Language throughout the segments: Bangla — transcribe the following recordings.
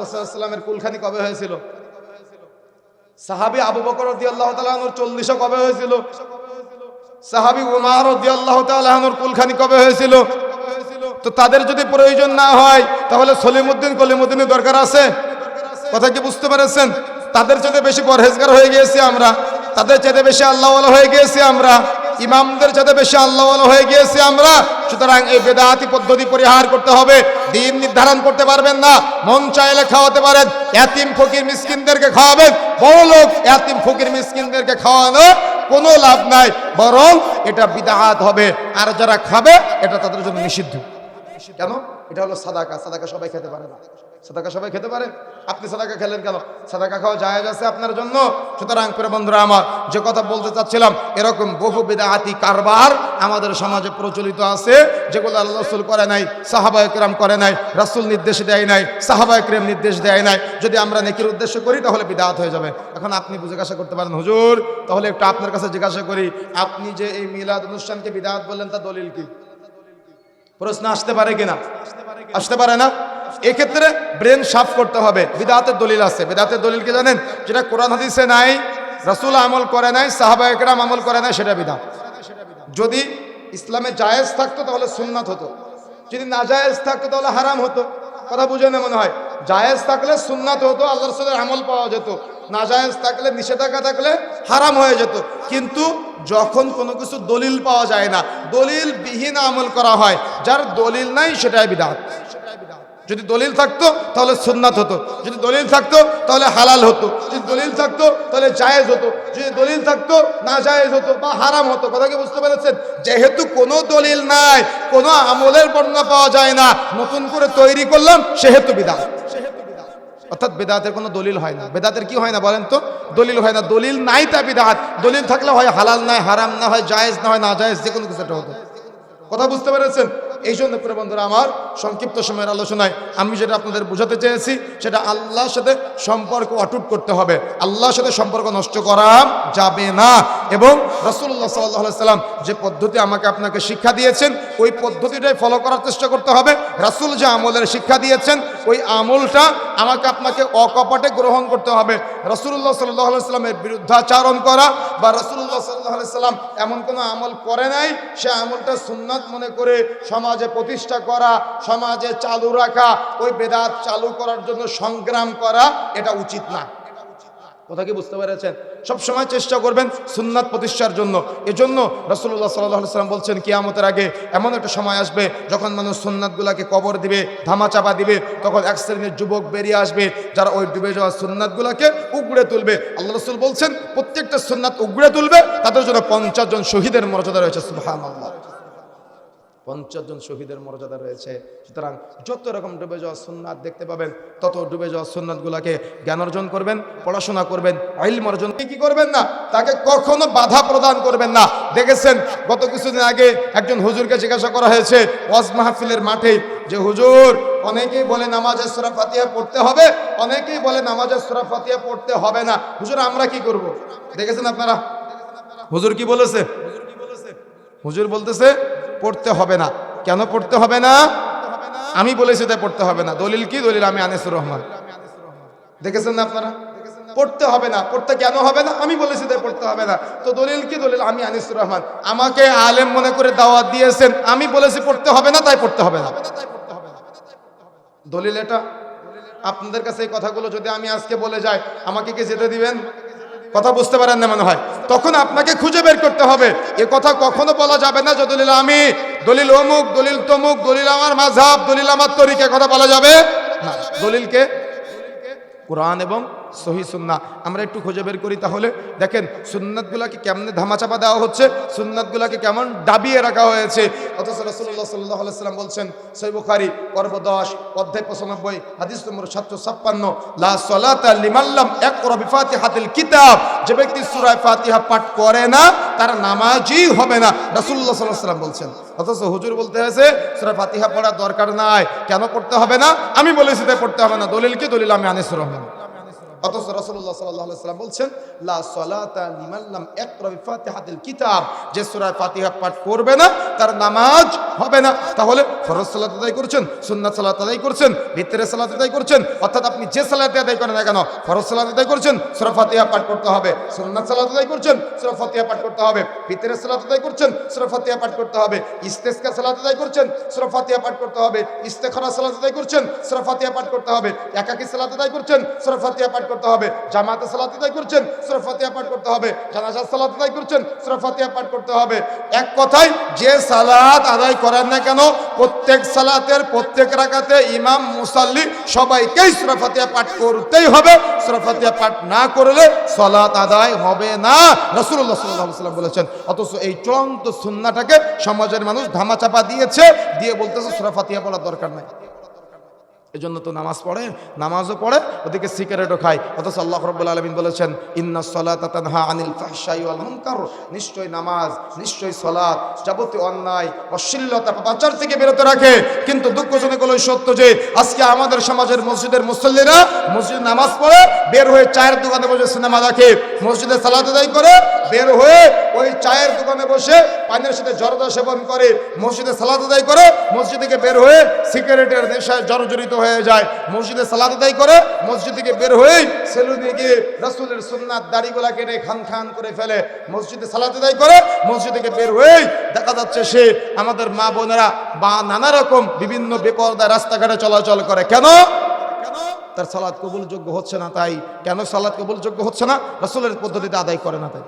রাসুল্লাহ কুলখানি কবে হয়েছিল? সাহাবি আবু বকর আল্লাহ তালাহনুর চল্লিশে কবে হয়েছিল? সাহাবি উমার আল্লাহ তালাহনুর কুলখানি কবে হয়েছিল? তো তাদের যদি প্রয়োজন না হয়, তাহলে সলিমুদ্দিন কলিমুদ্দিনের দরকার আছে? কথা কি বুঝতে পেরেছেন? তাদের চেয়ে বেশি পরহেজগার হয়ে গিয়েছি আমরা। তাদের চেয়ে বেশি আল্লাহ হয়ে গিয়েছি আমরা। ইমামদের চাইতে বেশি আল্লাহ হয়ে গিয়েছি আমরা। সুতরাং এই বেদাতি পদ্ধতি পরিহার করতে হবে। দিন নির্ধারণ করতে পারবেন না। মন চাইলে খাওয়াতে পারেন। এতিম ফকির মিসকিনদেরকে খাওয়াবেন। বড় লোক এতিম ফকির মিসকিনদেরকে খাওয়ানো কোনো লাভ নাই। বরং এটা বিদাহাত হবে। আর যারা খাবে, এটা তাদের জন্য নিষিদ্ধ। কেন? এটা হলো সাদাকা। সাদাকা সবাই খেতে পারে না। সাদাকা সবাই খেতে পারে? আপনি সাদাকা খেলেন কেন? সাদাকা খাওয়া জায়েজ আছে আপনার জন্য? সুতরাং প্রিয় বন্ধুরা আমার, যে কথা বলতে চাচ্ছিলাম, এরকম বহু বিদাহাতি কারবার আমাদের সমাজে প্রচলিত আছে, যেগুলো আল্লাহ রসুল করে নাই সাহাবায় কেরাম করে নাই, রাসুল নির্দেশ দেয় নাই সাহাবায় ক্রেম নির্দেশ দেয় নাই। যদি আমরা নেকির উদ্দেশ্য করি, তাহলে বিদাহাত হয়ে যাবে। এখন আপনি জিজ্ঞাসা করতে পারেন, হুজুর, তাহলে একটু আপনার কাছে জিজ্ঞাসা করি, আপনি যে এই মিলাদ অনুষ্ঠানকে বিদাহাত বললেন তা দলিল কি? প্রশ্ন আসতে পারে কিনা আসতে পারে না? এক্ষেত্রে ব্রেন সাফ করতে হবে। বিদাতের দলিল আছে। বিদাতের দলিল কি জানেন? যেটা কোরআন হাদিসে নাই, রাসূল আমল করে নাই সাহাবা একরাম আমল করে নাই, সেটা বিদাত। যদি ইসলামে জায়েজ থাকতো, তাহলে সুন্নাত হতো। যদি না জায়েজ থাকতো, তাহলে হারাম হতো। কথা বুঝে না মনে হয়? জায়েজ থাকলে সুন্নাত হতো আল্লাহ রসুলের আমল পাওয়া যেত। না জায়েজ থাকলে, নিষেধাজ্ঞা থাকলে হারাম হয়ে যেত। কিন্তু যখন কোনো কিছু দলিল পাওয়া যায় না দলিল বিহীন আমল করা হয়, যার দলিল নাই, সেটাই বিদাত। যদি দলিল থাকতো, তাহলে সুন্নাত হতো। যদি দলিল থাকতো, তাহলে হালাল হতো। যদি দলিল থাকতো, তাহলে জায়েজ হতো। যদি দলিল থাকতো, না জায়েজ হতো বা হারাম হতো। কথা কি বুঝতে পেরেছেন? যেহেতু কোনো দলিল নাই, কোনো আমলের বর্ণনা পাওয়া যায় না, নতুন করে তৈরি করলাম, সেহেতু বিধান অর্থাৎ বেদাতের কোনো দলিল হয় না। বেদাতের কি হয় না বলেন তো? দলিল হয় না। দলিল নাই তা বিদাত। দলিল থাকলে হয় হালাল, নাই হারাম, না হয় জায়েজ, না হয় না জায়েজ, যে কোনো কিছু একটা হতো। কথা বুঝতে পেরেছেন? এই জন্য প্রিয় বন্ধুরা, আমার সংক্ষিপ্ত সময়ের আলোচনায় আমি যেটা আপনাদের বোঝাতে চেয়েছি, সেটা আল্লাহর সাথে সম্পর্ক অটুট করতে হবে। আল্লাহর সাথে সম্পর্ক নষ্ট করা যাবে না। এবং রসুল্লাহ সাল্লাহ সাল্লাম যে পদ্ধতি আমাকে আপনাকে শিক্ষা দিয়েছেন, ওই পদ্ধতিটাই ফলো করার চেষ্টা করতে হবে। রাসুল যে আমলের শিক্ষা দিয়েছেন, ওই আমলটা আমাকে আপনাকে অকপটে গ্রহণ করতে হবে। রসুল্লাহ সাল্লাহ সাল্লামের বিরুদ্ধাচারণ করা বা রসুল্লাহ সাল্লাহ সাল্লাম এমন কোনো আমল করে নাই, সে আমলটা সুন্নাত মনে করে সমাজে প্রতিষ্ঠা করা, সমাজে চালু রাখা, ওই বেদাত চালু করার জন্য সংগ্রাম করা, এটা উচিত না। কথা কি বুঝতে পেরেছেন? সব সময় চেষ্টা করবেন সুন্নাত প্রতিষ্ঠার জন্য। এজন্য রসুল্লাহ সাল্লাহ সাল্লাম বলছেন, কিয়ামতের আগে এমন একটা সময় আসবে যখন মানুষ সুন্নাতগুলাকে কবর দিবে, ধামাচাপা দিবে, তখন এক শ্রেণির যুবক বেরিয়ে আসবে, যারা ওই ডুবে যাওয়া সুন্নাতগুলাকে উগড়ে তুলবে। আল্লাহ রসুল বলছেন, প্রত্যেকটা সুন্নাত উগড়ে তুলবে, তাদের জন্য পঞ্চাশ জন শহীদের মর্যাদা রয়েছে সুবহান আল্লাহ পঞ্চাশ জন শহীদের মর্যাদা রয়েছে। সুতরাং যত রকম ডুবে যাওয়া সুন্নাত দেখতে পাবেন, তত ডুবে যাওয়া সুন্নাতগুলোকে জ্ঞান অর্জন করবেন, পড়াশোনা করবেন আইল অর্জন কি করবেন না? তাকে কখনো বাধা প্রদান করবেন না। দেখেছেন, গত কিছুদিন আগে একজন হুজুরকে জিজ্ঞাসা করা হয়েছে, ওয়াজ মাহফিলের মাঠে, যে হুজুর, অনেকেই বলে নামাজের সুরা ফাতিহা পড়তে হবে, অনেকেই বলে নামাজের সুরা ফাতিহা পড়তে হবে না। হুজুর, আমরা কি করব? দেখেছেন আপনারা? হুজুর কি বলেছে? হুজুর বলতেছে পড়তে হবে না। কেন পড়তে হবে না? আমি বলেছি তাই পড়তে হবে না। দলিল কি? দলিল আমি আনিসুর রহমান। দেখেছেন না আপনারা? পড়তে হবে না। পড়তে কেন হবে না? আমি বলেছি তাই পড়তে হবে না। তো দলিল কি? দলিল আমি আনিসুর রহমান। আমাকে আলেম মনে করে দাওয়াত দিয়েছেন। আমি বলেছি পড়তে হবে না, তাই পড়তে হবে না। দলিল এটা? আপনাদের কাছে এই কথাগুলো যদি আমি আজকে বলে যাই, আমাকে কি যেতে দিবেন? কথা বুঝতে পারেন না মনে হয়। তখন আপনাকে খুঁজে বের করতে হবে। এ কথা কখনো বলা যাবে না যে দলিল আমি। দলিল অমুক, দলিল তমুক, দলিল আমার মাঝাব দলিল আমার তরিকে কথা বলা যাবে না। দলিলকে কোরআন এবং সহি সুন্না। আমরা একটু খুঁজে বের করি তাহলে। দেখেন, সুন্নাতগুলাকে কেমনে ধামাচাপা দেওয়া হচ্ছে, সুন্নাতগুলাকে কেমন দাবিয়ে রাখা হয়েছে। অথচ রসুল্লাহ সাল্লাহ সাল্লাম বলছেন সৈ বুখারি, পর্ব দশ, অধ্যায় পঁচানব্বই, হাদিস নম্বর সাতশো ছাপ্পান্ন, লা লিমাল্লাম এক রবি হাতিল কিতাব। যে ব্যক্তি সুরায় ফাতিহা পাঠ করে না, তার নামাজই হবে না। রাসুল্লাহ সাল্লাহ সাল্লাম বলছেন, অথচ হুজুর বলতে হয়েছে সুরা ফাতিহা পড়ার দরকার নাই। কেন পড়তে হবে না? আমি বলেছি তাই পড়তে হবে না। দলিল কি? দলিল আমি আনিসুর রহমান। অথচ সাল্লাল্লাহু সাল্লাম বলছেন লা কিতাব যে সূরা ফাতিহা পাঠ করবে না তার নামাজ হবে না তাহলে ফরজ সালাত আদায় করছেন সুন্নাত সালাত আদায় করছেন ভিতরে সালাত আদায় করছেন অর্থাৎ আপনি যে সালাত আদায় করেন না কেন ফরজ সালাত আদায় করছেন সূরা ফাতিহা পাঠ করতে হবে সুন্নাত সালাত আদায় করছেন সূরা ফাতিহা পাঠ করতে হবে ভিতরে সালাত আদায় করছেন সূরা ফাতিহা পাঠ করতে হবে ইস্তেসকা সালাত আদায় করছেন সূরা ফাতিহা পাঠ করতে হবে ইস্তেখারা সালাত আদায় করছেন সূরা ফাতিহা পাঠ করতে হবে একাকী সালাত আদায় করছেন সূরা ফাতিহা পাঠ করতে হবে। জামাতে সালাত আদায় করছেন, সূরা ফাতিহা পাঠ করতে হবে। জানাজা সালাত আদায় করছেন, সূরা ফাতিহা পাঠ করতে হবে। এক কথায়, যে সালাত আদায় করেন না কেন, প্রত্যেক সালাতের প্রত্যেক রাকাতে ইমাম, মুসাল্লি সবাইকেই সূরা ফাতিহা পাঠ করতেই হবে। সূরা ফাতিহা পাঠ না করলে সালাত আদায় হবে না। রাসূলুল্লাহ সাল্লাল্লাহু আলাইহি ওয়াসাল্লাম বলেছেন, অথচ এই চূড়ান্ত সুন্নাহটাকে সমাজের মানুষ ধামাচাপা দিয়েছে, দিয়ে বলতেছে সূরা ফাতিহা পড়ার দরকার নাই। এজন্য তো নামাজ পড়ে, নামাজও পড়ে, ওদিকে সিগারেটও খায়। অথচ আল্লাহ রব্বুল আলমিন বলেছেন, ইন্না সলাতা আনিল ফাহশাই ওয়াল মুনকার। নিশ্চয় নামাজ নিশ্চয় সলাত যাবতীয় অন্যায়, অশ্লীলতা পাচার থেকে বিরত রাখে। কিন্তু দুঃখজনক হলো সত্য যে, আজকে আমাদের সমাজের মসজিদের মুসল্লিরা মসজিদ নামাজ পড়ে, বের হয়ে চায়ের দোকানে বসে সিনেমা দেখে, মসজিদে সালাত আদায় করে বের হয়ে ওই চায়ের দোকানে বসে পানির সাথে জর্দা সেবন করে, মসজিদে সালাদ আদায় করে, মসজিদ থেকে বের হয়ে সিগারেটের নেশায় জর্জরিত হয়ে যায়। মসজিদে সালাদ আদায় করে, মসজিদ থেকে বের হয়েই সেলুনে গিয়ে রাসূলের সুন্নাত দাড়িগুলা কেটে খান খান করে ফেলে। মসজিদে সালাদ আদায় করে, মসজিদ থেকে বের হয়েই দেখা যাচ্ছে সে আমাদের মা বোনেরা বা নানা রকম বিভিন্ন বেপরদা রাস্তাঘাটে চলাচল করে। কেন? তার সালাদ কবুলযোগ্য হচ্ছে না তাই? কেন সালাদ কবুলযোগ্য হচ্ছে না? রসলের পদ্ধতিতে আদায় করে না তাই।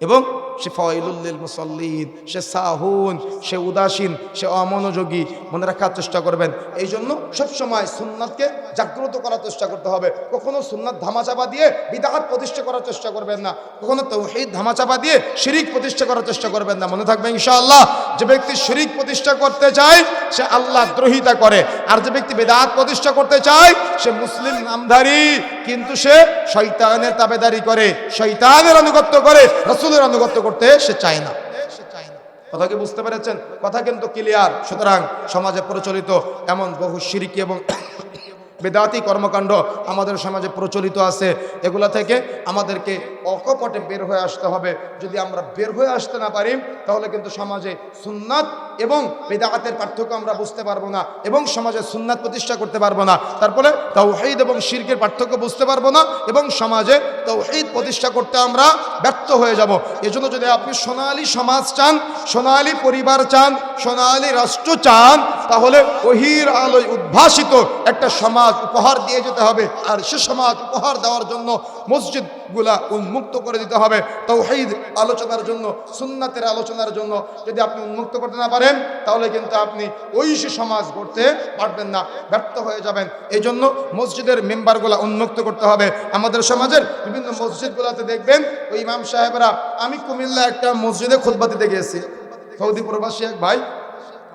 এবং সে ফয়লুল্লিল মুসল্লিন, সে সাহুন, সে উদাসীন, সে অমনোযোগী। মনে রাখার চেষ্টা করবেন। এই জন্য সবসময় সুন্নাতকে জাগ্রত করার চেষ্টা করতে হবে। কখনো সুন্নাত ধামাচাপা দিয়ে বিদাহাত প্রতিষ্ঠা করার চেষ্টা করবেন না। কখনো তৌহিদ ধামাচাপা দিয়ে শিরিক প্রতিষ্ঠা করার চেষ্টা করবেন না। মনে থাকবে ইনশাআল্লাহ, যে ব্যক্তি শিরিক প্রতিষ্ঠা করতে চায়, সে আল্লাহ দ্রোহিতা করে। আর যে ব্যক্তি বেদাত প্রতিষ্ঠা করতে চায়, সে মুসলিম নামধারী। কিন্তু সে শৈতানের তাবেদারি করে শৈতানের আনুগত্য করে, রসুলের আনুগত্য করতে সে চায় না। কথা কি বুঝতে পেরেছেন? কথা কিন্তু ক্লিয়ার সুতরাং সমাজে প্রচলিত এমন বহু সিরিকি এবং বেদাতি কর্মকাণ্ড আমাদের সমাজে প্রচলিত আছে। এগুলা থেকে আমাদেরকে অকপটে বের হয়ে আসতে হবে। যদি আমরা বের হয়ে আসতে না পারি, তাহলে কিন্তু সমাজে সুন্নাত এবং বেদাতের পার্থক্য আমরা বুঝতে পারব না এবং সমাজে সুন্নাত প্রতিষ্ঠা করতে পারব না। তারপরে তৌহিদ এবং শিরকের পার্থক্য বুঝতে পারব না এবং সমাজে তৌহিদ প্রতিষ্ঠা করতে আমরা ব্যর্থ হয়ে যাব। এজন্য যদি আপনি সোনালী সমাজ চান, সোনালী পরিবার চান, সোনালী রাষ্ট্র চান, তাহলে ওহির আলোয় উদ্ভাসিত একটা সমাজ উপহার দিয়ে যেতে হবে। আর সে সমাজ উপহার দেওয়ার জন্য মসজিদগুলা উন্মুক্ত করে দিতে হবে। তৌহিদ আলোচনার জন্য, সুন্নাতের আলোচনার জন্য যদি আপনি উন্মুক্ত করতে না পারেন তাহলে কিন্তু আপনি সে সমাজ করতে পারবেন না, ব্যর্থ হয়ে যাবেন। এই জন্য মসজিদের মেম্বারগুলা উন্মুক্ত করতে হবে। আমাদের সমাজের বিভিন্ন মসজিদগুলোতে দেখবেন, ওই ইমাম সাহেবরা, আমি কুমিল্লা একটা মসজিদে খুতবা দিতে গিয়েছি। সৌদি প্রবাসী এক ভাই,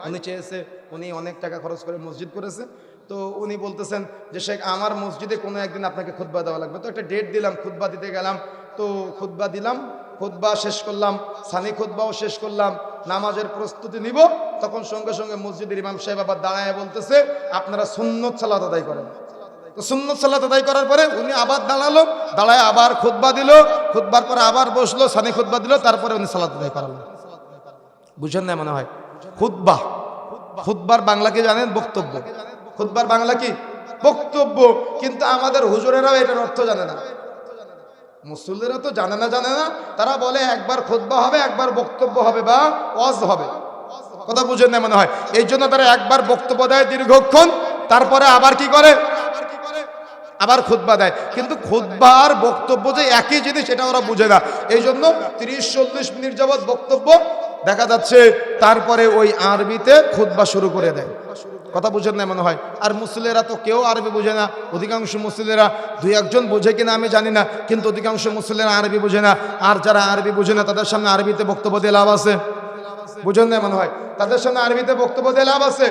উনি চেয়েছে, উনি অনেক টাকা খরচ করে মসজিদ করেছে। তো উনি বলতেছেন যে, শেখ, আমার মসজিদে কোনো একদিন আপনাকে খুতবা দেওয়া লাগবে। তো একটা ডেট দিলাম, খুতবা দিতে গেলাম। তো খুতবা দিলাম, খুতবা শেষ করলাম, সানি খুতবাও শেষ করলাম। নামাজের প্রস্তুতি নিব, তখন সঙ্গে সঙ্গে মসজিদের ইমাম সাহেব আবার দাঁড়ায় বলতেছে, আপনারা সুন্নত সালাত আদায় করেন। তো সুন্নত সালাত আদায় করার পরে উনি আবার দাঁড়াল, দাঁড়ায় আবার খুতবা দিল, খুতবার পরে আবার বসল, সানি খুতবা দিল, তারপরে উনি সালাত আদায় করালো বুঝেন না মনে হয়? খুতবা। খুতবার বাংলা কি জানেন? বক্তব্য। খুতবার বাংলা কি? বক্তব্য। কিন্তু আমাদের হুজুরেরাও এটার অর্থ জানে না। মুসল্লিরা তো জানে না জানে না। তারা বলে, একবার খুতবা হবে, একবার বক্তব্য হবে বা ওয়াজ হবে। কথা বুঝেন না মনে হয়। এই জন্য তারা একবার বক্তব্য দেয় দীর্ঘক্ষণ, তারপরে আবার কি করে? আবার খুতবা দেয়। কিন্তু খুতবা আর বক্তব্য যে একই জিনিস এটা ওরা বুঝে না। এই জন্য তিরিশ, চল্লিশ মিনিট যাবৎ বক্তব্য দেখা যাচ্ছে। তারপরে ওই আরবিতে খুতবা শুরু করে দেয়। কথা বুঝেন না মনে হয়। আর মুসলিরা তো কেউ আরবি বুঝে না। অধিকাংশ মুসলিরা দুই একজন বুঝে কিনা আমি জানি না, কিন্তু অধিকাংশ মুসলিরা আরবি বুঝে না। আর যারা আরবি বুঝে না, তাদের সামনে আরবিতে বক্তব্য দিয়ে লাভ আছে। বুঝেন না মনে হয়? তাদের সামনে আরবিতে বক্তব্য দিয়ে লাভ আছে,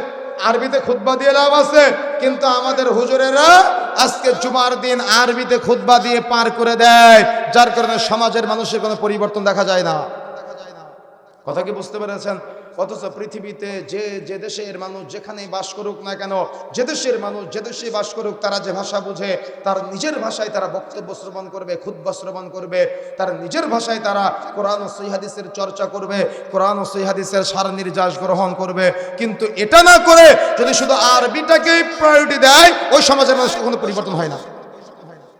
আরবিতে খুতবা দিয়ে লাভ আছে, কিন্তু আমাদের হুজুরেরা আজকে জুমার দিন আরবিতে খুতবা দিয়ে পার করে দেয়, যার কারণে সমাজের মানুষের কোনো পরিবর্তন দেখা যায় না। কথা কি বুঝতে পেরেছেন? অথচ পৃথিবীতে যে যে দেশের মানুষ যেখানেই বাস করুক না কেন, যে দেশের মানুষ যে দেশে বাস করুক, তারা যে ভাষা বুঝে, তার নিজের ভাষায় তারা বক্তব্য শ্রবণ করবে খুদ্া শ্রবণ করবে, তার নিজের ভাষায় তারা কোরআন ও সৈহাদিসের চর্চা করবে, কোরআন ও সৈহাদিসের সার নির্যাস গ্রহণ করবে। কিন্তু এটা না করে যদি শুধু আরবিটাকেই প্রায়োরিটি দেয়, ওই সমাজের মানুষ কোনো পরিবর্তন হয় না।